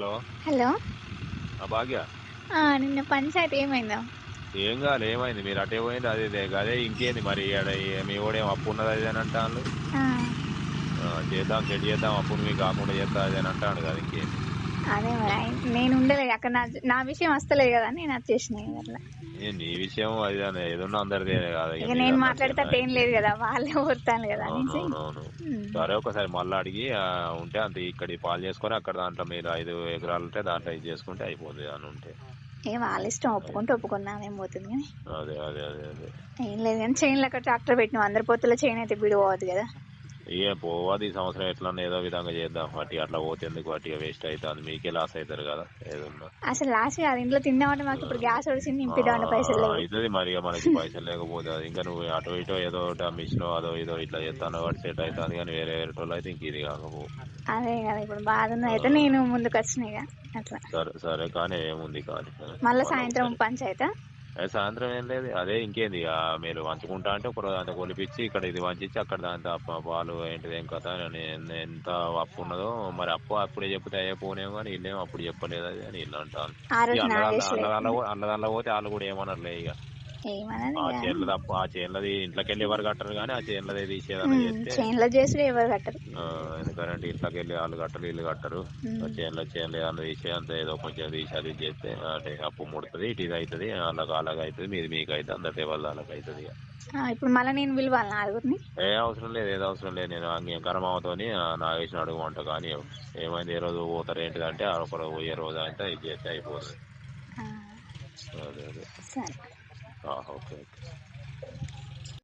Hello. Hello. భాగ్య. నిన్న పంచాయతీ ఏమైందో? ఏం కాదు ఏమైంది? మీరు అటే పోయింది అదే ఇదే. అదే ఇంకేంది మరి? మీ ఓడేం అప్పు ఉన్నది అది అని అంటాను చేద్దాం సెట్ చేద్దాం అప్పుడు మీకు కాకుండా చేస్తా అది అని అంటాను కదా ఇంకేంది? అదే మరి. నేను ఉండలేదు అక్కడ నా నా విషయం వస్తలేదు కదా నేను వచ్చేసిన ఇక అట్లా. నీ విషయం అది ఏదన్నా అందరిదే కదా ఇక నేను మాట్లాడితే ఏం లేదు కదా వాళ్ళే ఊరుతాను కదా అనేసి అవునవును. సరే ఒకసారి మళ్ళీ అడిగి ఆ, ఉంటే అంత ఇక్కడ పాలు చేసుకొని అక్కడ దాంట్లో మీరు ఐదు ఎకరాలు ఉంటే దాంట్లో ఇది చేసుకుంటే అయిపోతుంది అని ఉంటే. ఏ వాళ్ళ ఇష్టం ఒప్పుకుంటే ఒప్పుకున్నాను ఏం పోతుంది కానీ. అదే అదే అదే అదే. ఏం లేదు కానీ చైన్లో అక్కడ ట్రాక్టర్ పెట్టినాం అందరి పొత్తుల చైన్ అయితే బిడి పోవద్దు కదా. ఏ పోవాలి ఈ సంవత్సరం ఎట్లా ఏదో విధంగా చేద్దాం. వాటి అట్లా పోతే ఎందుకు వాటి వేస్ట్ అవుతుంది మీకే లాస్ అవుతారు కదా ఏదన్నా. అసలు లాస్ట్ కాదు ఇంట్లో తిందామంటే మాకు ఇప్పుడు గ్యాస్ ఒడిసింది నింపిదామంటే పైసలు అవుతుంది మరి ఇక మనకి పైసలు లేకపోతే ఇంకా నువ్వు అటు ఇటో ఏదో మిషన్ అదో ఇదో ఇట్లా చేస్తాను వాటి సెట్ అవుతుంది కానీ వేరే వేరే వాళ్ళు అయితే ఇంక ఇది కాకపో. అదే కదా ఇప్పుడు బాధ అయితే నేను ముందుకు వచ్చిన ఇక అట్లా. సరే సరే కానీ ఏముంది కానీ. మళ్ళీ సాయంత్రం పంచాయతా. సాయంత్రం ఏం లేదు. అదే ఇంకేంది ఇక మీరు వంచుకుంటా అంటే ఒక రోజు అంత కొలిపించి ఇక్కడ ఇది వంచి అక్కడ దాంతో పాలు ఏంటిది ఏం కథ ఎన్- ఎంత అప్పు ఉన్నదో మరి అప్పు అప్పుడే చెప్తే అయ్యే పోనేమో కానీ వీళ్ళేమో అప్పుడు చెప్పలేదు అది అని వీళ్ళు అంటారు అన్నదానిలో పోతే వాళ్ళు కూడా ఏమనర్లే ఇక. ఆ చేనుల తప్ప ఆ చేనులది ఇంట్లోకి వెళ్ళి ఎవరు కట్టరు కానీ ఆ చేనులది తీసేదన్న చేస్తే చైన్లో చేసుడు ఎవరు కట్టరు. ఆ, ఎందుకంటే ఇంట్లోకి వెళ్ళి వాళ్ళు కట్టరు వీళ్ళు కట్టరు. ఆ చేనులో చేనులు తీసే అంత ఏదో కొంచెం తీసి అది చేస్తే అంటే అప్పు ముడుతుంది ఇటు ఇది అవుతుంది అలాగ అలాగ అవుతుంది మీది మీకు అవుతుంది అందరి వాళ్ళ వాళ్ళకి అవుతుంది ఇక ఆ, ఇప్పుడు మళ్ళీ నేను పిలవాలి ఏ అవసరం లేదు ఏదో అవసరం లేదు నేను అంగీకారమవుతోని నాగేసిన అడుగుమంట కానీ ఏమైంది ఏ రోజు పోతారు ఏంటిదంటే ఆ ఒక రోజు పోయే రోజు అంటే ఇది చేస్తే అయిపోతుంది. ఆ, అదే అదే. సరే. Oh, okay.